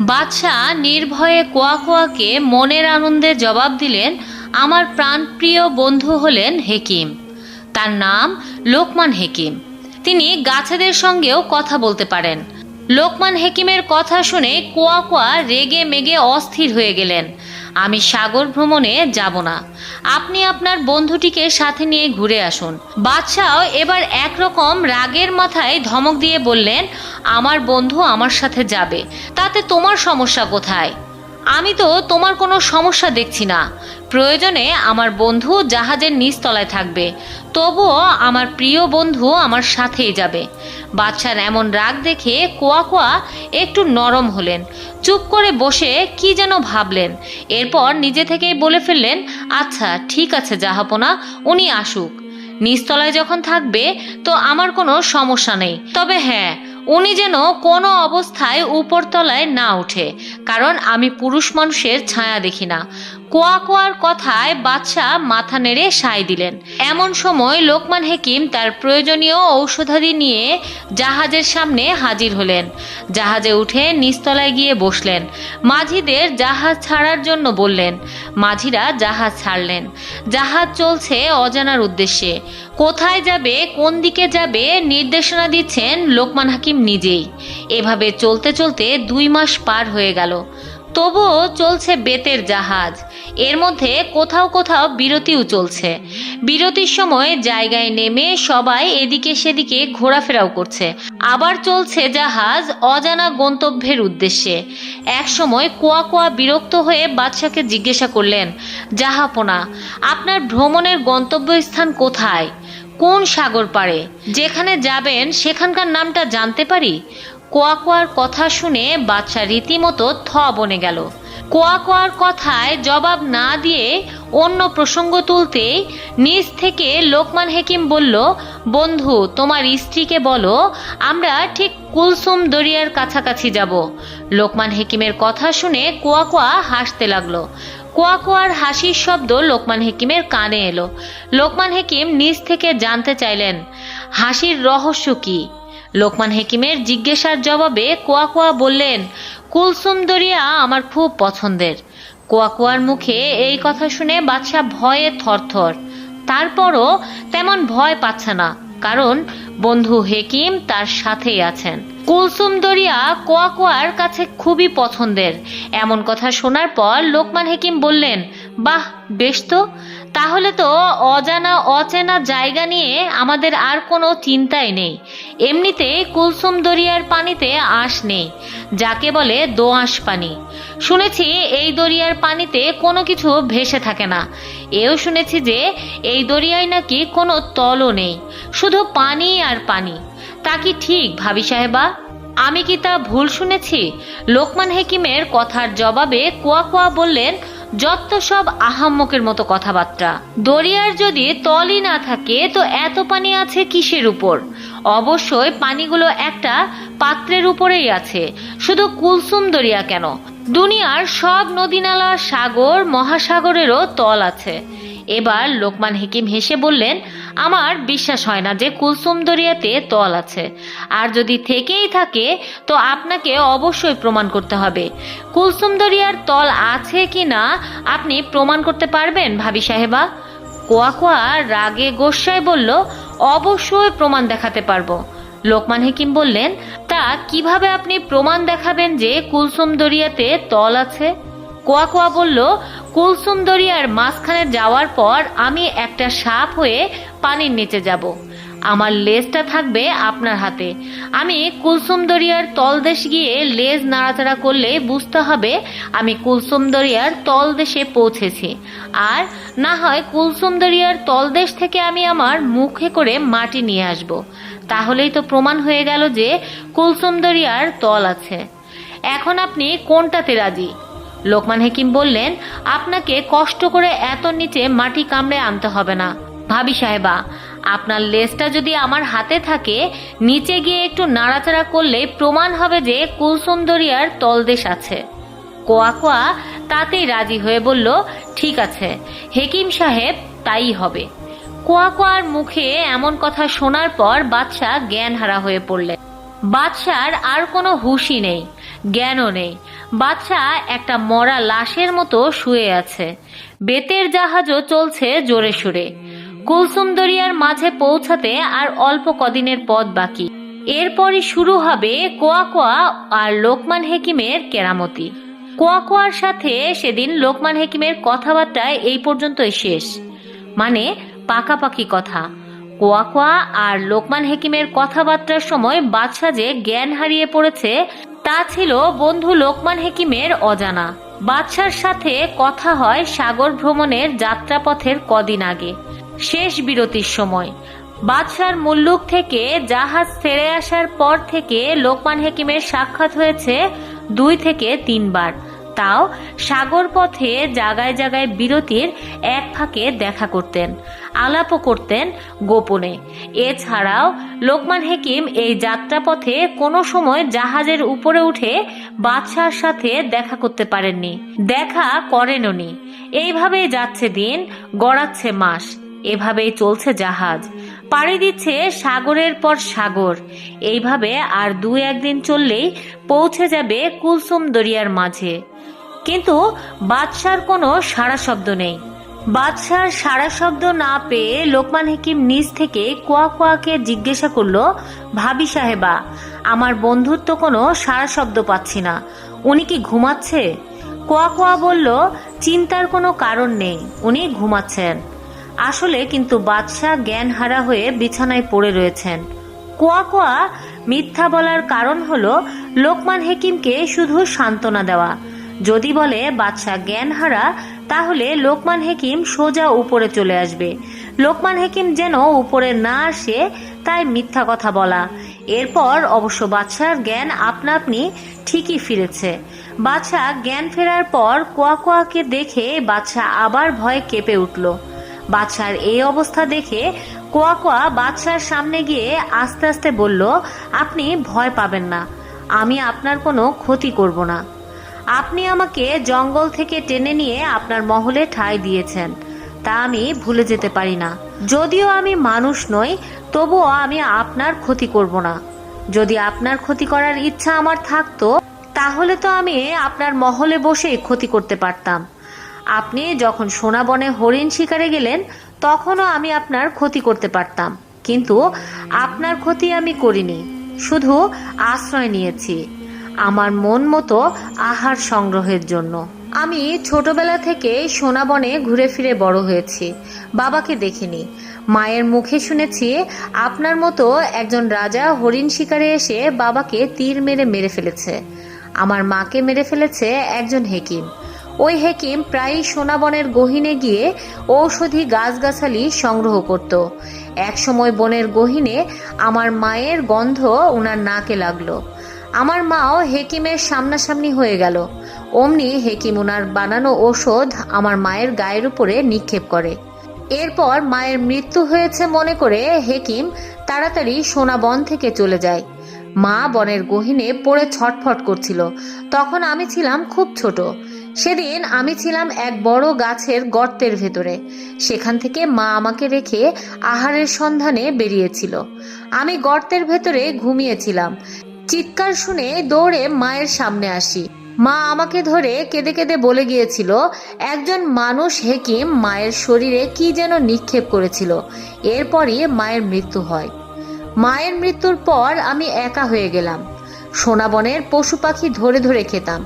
বাদশাহ নির্ভয়ে কোয়া কোয়াকে মনের আনন্দে জবাব দিলেন, আমার প্রাণপ্রিয় বন্ধু হলেন হেকিম। তার নাম লোকমান হেকিম। তিনি গাছেদের সঙ্গেও কথা বলতে পারেন। লোকমান হেকিমের কথা শুনে কোয়া কোয়া রেগে মেগে অস্থির হয়ে গেলেন। আমি সাগর ভ্রমণে যাব না। আপনি আপনার বন্ধুটিকে সাথে নিয়ে ঘুরে আসুন। বাদশাহ এবার একরকম রাগের মাথায় ধমক দিয়ে বললেন, আমার বন্ধু আমার সাথে যাবে। তাতে তোমার সমস্যা কোথায়? আমি তো তোমার কোনো সমস্যা দেখছি না। প্রয়োজনে আমার বন্ধু জাহাজের নিচতলায় থাকবে। তবুও আমার প্রিয় বন্ধু আমার সাথেই যাবে। বাচ্চার এমন রাগ দেখে কোয়া কোয়া একটু নরম হলেন। চুপ করে বসে কি যেন ভাবলেন। এরপর নিজে থেকেই বলে ফেললেন আচ্ছা ঠিক আছে জাহাপনা, উনি আসুক। নিচতলায় যখন থাকবে তো আমার কোনো সমস্যা নেই। তবে হ্যাঁ উনি যেন কোনো অবস্থায় উপরতলায় না ওঠে কারণ আমি পুরুষ মানুষের ছায়া দেখি না। কোয়া কোয়ার কথায় বাদশাহ মাথা নেড়ে সায় দিলেন। এমন সময় লোকমান হেকিম তার প্রয়োজনীয় ঔষধাদি নিয়ে জাহাজের সামনে হাজির হলেন। জাহাজে উঠে নিচতলায় গিয়ে বসলেন। মাঝিদের জাহাজ ছাড়ার জন্য বললেন, মাঝিরা জাহাজ ছাড়লেন। জাহাজ চলছে অজানার উদ্দেশ্যে। কোথায় যাবে, কোন দিকে যাবে নির্দেশনা দিচ্ছেন লোকমান হাকিম নিজেই। এভাবে চলতে চলতে দুই মাস পার হয়ে গেল। তবুও চলছে বেতের জাহাজ। এর মধ্যে কোথাও কোথাও বিরতিও চলছে। বিরতির সময় জায়গায় নেমে সবাই এদিকে সেদিকে ঘোরাফেরাও করছে। আবার চলছে জাহাজ অজানা গন্তব্যের উদ্দেশ্যে। এক সময় কোয়া কোয়া বিরক্ত হয়ে বাদশাকে জিজ্ঞাসা করলেন, জাহাপনা, আপনার ভ্রমণের গন্তব্যস্থান কোথায়? কোন সাগর পাড়ে? যেখানে যাবেন সেখানকার নামটা জানতে পারি? কোয়া কোয়ার কথা শুনে বাচ্চা রীতিমতো থ বনে গেল। কোয়া কোয়ার কথায় জবাব না দিয়ে অন্য প্রসঙ্গ তুলতেই নিজ থেকে লোকমান হেকিম বলল, বন্ধু, তোমার স্ত্রীকে বলো, আমরা ঠিক কুলসুম দরিয়ার কাছাকাছি যাব। লোকমান হেকিমের কথা শুনে কোয়া কোয়া হাসতে লাগল। কোয়া কোয়ার হাসির শব্দ লোকমান হেকিমের কানে এলো। লোকমান হেকিম নিজ থেকে জানতে চাইলেন, হাসির রহস্য কি? লোকমান হেকিমের জিজ্ঞাসার জবাবে কোয়া কোয়া বললেন কুলসুম দরিয়া আমার খুব পছন্দের। কোয়া কোয়ার মুখে এই কথা শুনে বাদশাহ ভয়ে থরথর। তারপরও তেমন ভয় পাচ্ছে না, কারণ বন্ধু হেকিম তার সাথেই আছেন। কুলসুম দরিয়া কোয়া কোয়ার কাছে খুবই পছন্দের। এমন কথা শোনার পর লোকমান হেকিম বললেন, বাহ, বেশ তো। তাহলে তো অজানা, অচেনা জায়গা নিয়ে আমাদের আর কোনো চিন্তাই নেই। এমনিতে কুলসুম দরিয়ার পানিতে আঁশ নেই, যাকে বলে দোআঁশ পানি। শুনেছি এই দরিয়ার পানিতে কোনো কিছু ভেসে থাকে না। এও শুনেছি যে এই দরিয়ায় নাকি কোনো তলও নেই, শুধু পানি আর পানি। তা কি ঠিক ভাবি সাহেবা? আমি কি তা ভুল শুনেছি? লোকমান হেকিমের কথার জবাবে কোয়া কোয়া বললেন যত সব আহাম্মকের মতো কথাবার্তা। দরিয়ার যদি তলই না থাকে, তো এত পানি আছে কিসের উপর? অবশ্যই পানিগুলো একটা পাত্রের উপরেই আছে। শুধু কুলসুম দরিয়া কেন? দুনিয়ার সব নদীনালা, সাগর, মহাসাগরেরও তল আছে। এবার লোকমান হেকিম হেসে বললেন, আমার বিশ্বাস হয় না যে কুলসুম দরিয়াতে তল আছে। আর যদি থেকেই থাকে, তো আপনাকে অবশ্যই প্রমাণ করতে হবে। কুলসুম দরিয়ার তল আছে কি না আপনি প্রমাণ করতে পারবেন, ভাবি সাহেবা? কোয়া কোয়া রাগে গোসায় বলল, অবশ্যই প্রমাণ দেখাতে পারব। লোকমান হেকিম বললেন, তা কীভাবে আপনি প্রমাণ দেখাবেন যে কুলসুম দরিয়াতে তল আছে? কোয়া কোয়া বলল কুলসুম দরিয়ার মাঝখানে যাওয়ার পর আমি একটা সাপ হয়ে পানির নিচে যাব। আমার লেজটা থাকবে আপনার হাতে। আমি কুলসুম দরিয়ার তলদেশ গিয়ে লেজ নাড়াচাড়া করলে বুঝতে হবে আমি কুলসুম দরিয়ার তলদেশে পৌঁছেছি। আর না হয় কুলসুম দরিয়ার তলদেশ থেকে আমি আমার মুখে করে মাটি নিয়ে আসব। তাহলেই তো প্রমাণ হয়ে গেল যে কুলসুম দরিয়ার তল আছে। এখন আপনি কোনটাতে রাজি? লোকমান হেকিম বললেন, আপনাকে কষ্ট করে এত নিচে মাটি কামড়ে আনতে হবে না। ভাবি সাহেবা, আপনার লেজটা যদি আমার হাতে থাকে, নিচে গিয়ে একটু নাড়াচাড়া করলে প্রমাণ হবে যে কুলসুম দরিয়ার তলদেশ আছে। কোয়া কোয়া তাতেই রাজি হয়ে বলল, ঠিক আছে, হেকিম সাহেব, তাই হবে। কোয়া কোয়ার মুখে এমন কথা শোনার পর বাদশাহ জ্ঞান হারা হয়ে পড়লেন। বাদশার আর কোনো হুশই নেই, জ্ঞানও নেই। বাচ্চা একটা মরা লাশের মতো শুয়ে আছে। বেতের জাহাজও চলছে জোরে সুরে। কুলসুম দরিয়ার মাঝে পৌঁছাতে আর অল্প কদিনের পথ বাকি। এরপরই শুরু হবে কোয়া কোয়া আর লোকমান হেকিমের কেরামতি। কোয়া কোয়ার সাথে সেদিন লোকমান হেকিমের কথাবার্তা এই পর্যন্তই শেষ। মানে পাকাপাকি কথা। কোয়া কোয়া আর লোকমান হেকিমের কথাবার্তার সময় বাদশা যে জ্ঞান হারিয়ে পড়েছে তা ছিল বন্ধু লোকমান হেকিমের অজানা। বাদশার সাথে কথা হয় সাগর ভ্রমণের যাত্রাপথের কদিন আগে, শেষ বিরতির সময়। বাদশার মুল্লুক থেকে জাহাজ ছেড়ে আসার পর থেকে লোকমান হেকিমের সাক্ষাৎ হয়েছে দুই থেকে তিনবার। তাও সাগর পথে জায়গায় জায়গায় বিরতির এক ফাঁকে দেখা করতেন, আলাপও করতেন গোপনে। এছাড়াও লোকমান হেকিম এই যাত্রাপথে কোনো সময় জাহাজের উপরে উঠে বাদশার সাথে দেখা করতে পারেননি, দেখা করেননি। এইভাবেই যাচ্ছে দিন, গড়াচ্ছে মাস, এভাবেই চলছে জাহাজ। পাড়ি দিচ্ছে সাগরের পর সাগর। এইভাবে আর দু একদিন চললেই পৌঁছে যাবে কুলসুম দরিয়ার মাঝে। কিন্তু বাদশার কোনো সাড়া শব্দ নেই। বাদশার সাড়া শব্দ না পেয়ে লোকমান হেকিম নিজ থেকে কোয়া কোয়াকে জিজ্ঞাসা করল, ভাবি সাহেবা, আমার বন্ধুর তো কোনো সাড়া শব্দ পাচ্ছি না, উনি কি ঘুমাচ্ছে? কোয়া কোয়া বলল, চিন্তার কোনো কারণ নেই, উনি ঘুমাচ্ছেন। আসলে কিন্তু বাদশাহ জ্ঞান হারা হয়ে বিছানায় পড়ে রয়েছেন। কোয়া কোয়া মিথ্যা বলার কারণ হলো, লোকমান হেকিমকে শুধু সান্ত্বনা দেওয়া যদি বলে বাদশাহ জ্ঞান হারা তাহলে লোকমান হেকিম সোজা উপরে চলে আসবে। লোকমান হেকিম যেন উপরে না আসে, তাই মিথ্যা কথা বলা। এরপর অবশ্য বাদশার জ্ঞান আপনা আপনি ঠিকই ফিরেছে। বাদশাহ জ্ঞান ফেরার পর কোয়া কোয়াকে দেখে বাদশাহ আবার ভয়ে কেঁপে উঠল। বাদশার এই অবস্থা দেখে কোয়া কোয়া বাদশার সামনে গিয়ে আস্তে আস্তে বলল, আপনি ভয় পাবেন না। আমি আপনার কোনো ক্ষতি করব না। আপনি আমাকে জঙ্গল থেকে টেনে নিয়ে আপনার মহলে ঠাঁই দিয়েছেন। তা আমি ভুলে যেতে পারি না। যদিও আমি মানুষ নই, তবুও আমি আপনার ক্ষতি করব না। যদি আপনার ক্ষতি করার ইচ্ছা আমার থাকতো, তাহলে তো আমি আপনার মহলে বসেই ক্ষতি করতে পারতাম। আপনি যখন সোনাবনে হরিণ শিকারে গেলেন, তখনও আমি আপনার ক্ষতি করতে পারতাম। কিন্তু আপনার ক্ষতি আমি করিনি, শুধু আশ্রয় নিয়েছি। আমার মন মতো আহার সংগ্রহের জন্য। আমি ছোটবেলা থেকে সোনাবনে ঘুরে ফিরে বড় হয়েছি। বাবাকে দেখিনি। মায়ের মুখে শুনেছি আপনার মতো একজন রাজা হরিণ শিকারে এসে বাবাকে তীর মেরে মেরে ফেলেছে। আমার মাকে মেরে ফেলেছে একজন হেকিম। ওই হেকিম প্রায়ই সোনাবনের গহিনে গিয়ে ঔষধি গাছগাছালি সংগ্রহ করত। একসময় বনের গহিনে আমার মায়ের গন্ধ ওনার নাকে লাগল। আমার মাও হেকিমের সামনাসামনি হয়ে গেল। অমনি হেকিম ওনার বানানো ঔষধ আমার মায়ের গায়ের উপরে নিক্ষেপ করে। এরপর মায়ের মৃত্যু হয়েছে মনে করে হেকিম তাড়াতাড়ি সোনা বন থেকে চলে যায়। মা বনের গহিনে পড়ে ছটফট করছিল। তখন আমি ছিলাম খুব ছোট। সেদিন আমি ছিলাম এক বড় গাছের গর্তের ভেতরে। সেখান থেকে মা আমাকে রেখে আহারের সন্ধানে বেরিয়েছিল। আমি গর্তের ভেতরে ঘুমিয়েছিলাম। চিৎকার শুনে দৌড়ে মায়ের সামনে আসি। মা আমাকে ধরে কেঁদে কেঁদে বলে গিয়েছিল, একজন মানুষ হেকিম মায়ের শরীরে কি যেন নিক্ষেপ করেছিল। এরপরই মায়ের মৃত্যু হয়। মায়ের মৃত্যুর পর আমি একা হয়ে গেলাম। সোনাবনের পশু পাখি ধরে ধরে খেতাম।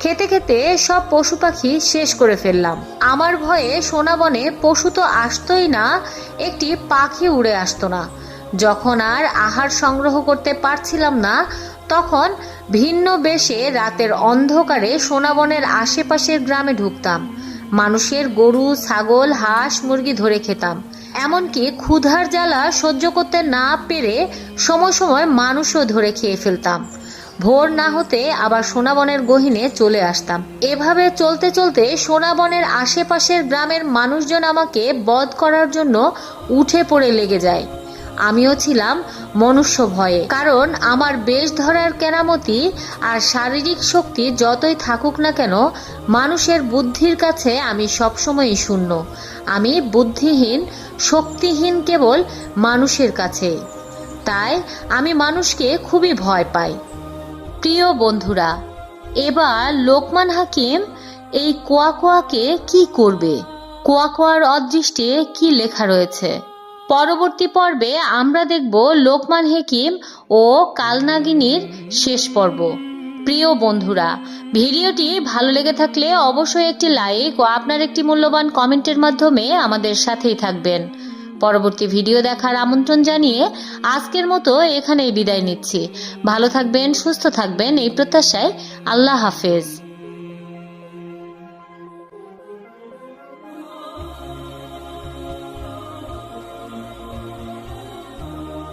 খেতে খেতে সব পশু পাখি শেষ করে ফেললাম। আমার ভয়ে সোনাবনে পশু তো আসতোই না, একটি পাখি উড়ে আসতো না। যখন আর আহার সংগ্রহ করতে পারছিলাম না, তখন ভিন্ন বেশে রাতের অন্ধকারে সোনাবনের আশেপাশের গ্রামে ঢুকতাম। মানুষের গরু, ছাগল, হাঁস, মুরগি ধরে খেতাম। এমনকি ক্ষুধার জ্বালা সহ্য করতে না পেরে সময় সময় মানুষও ধরে খেয়ে ফেলতাম। ভোর না হতে আবার সোনাবনের গহিনে চলে আসতাম। এভাবে চলতে চলতে সোনাবনের আশেপাশের গ্রামের মানুষজন আমাকে বধ করার জন্য উঠে পড়ে লেগে যায়। আমিও ছিলাম মনুষ্য ভয়ে। কারণ আমার বেশ ধরার কেরামতি আর শারীরিক শক্তি যতই থাকুক না কেন, মানুষের বুদ্ধির কাছে আমি সবসময়ই শূন্য। আমি বুদ্ধিহীন, শক্তিহীন কেবল মানুষের কাছে। তাই আমি মানুষকে খুবই ভয় পাই। প্রিয় বন্ধুরা, এবার লোকমান হাকিম এই কোয়া কোয়াকে কি করবে? কোয়া কোয়ার অদৃষ্টে কি লেখা রয়েছে? পরবর্তী পর্বে আমরা দেখব লোকমান হেকিম ও কালনাগিনীর শেষ পর্ব। প্রিয় বন্ধুরা, ভিডিওটি ভালো লেগে থাকলে অবশ্যই একটি লাইক ও আপনার একটি মূল্যবান কমেন্টের মাধ্যমে আমাদের সাথেই থাকবেন। পরবর্তী ভিডিও দেখার আমন্ত্রণ জানিয়ে আজকের মতো এখানেই বিদায় নিচ্ছি। ভালো থাকবেন, সুস্থ থাকবেন, এই প্রত্যাশায় আল্লাহ হাফেজ।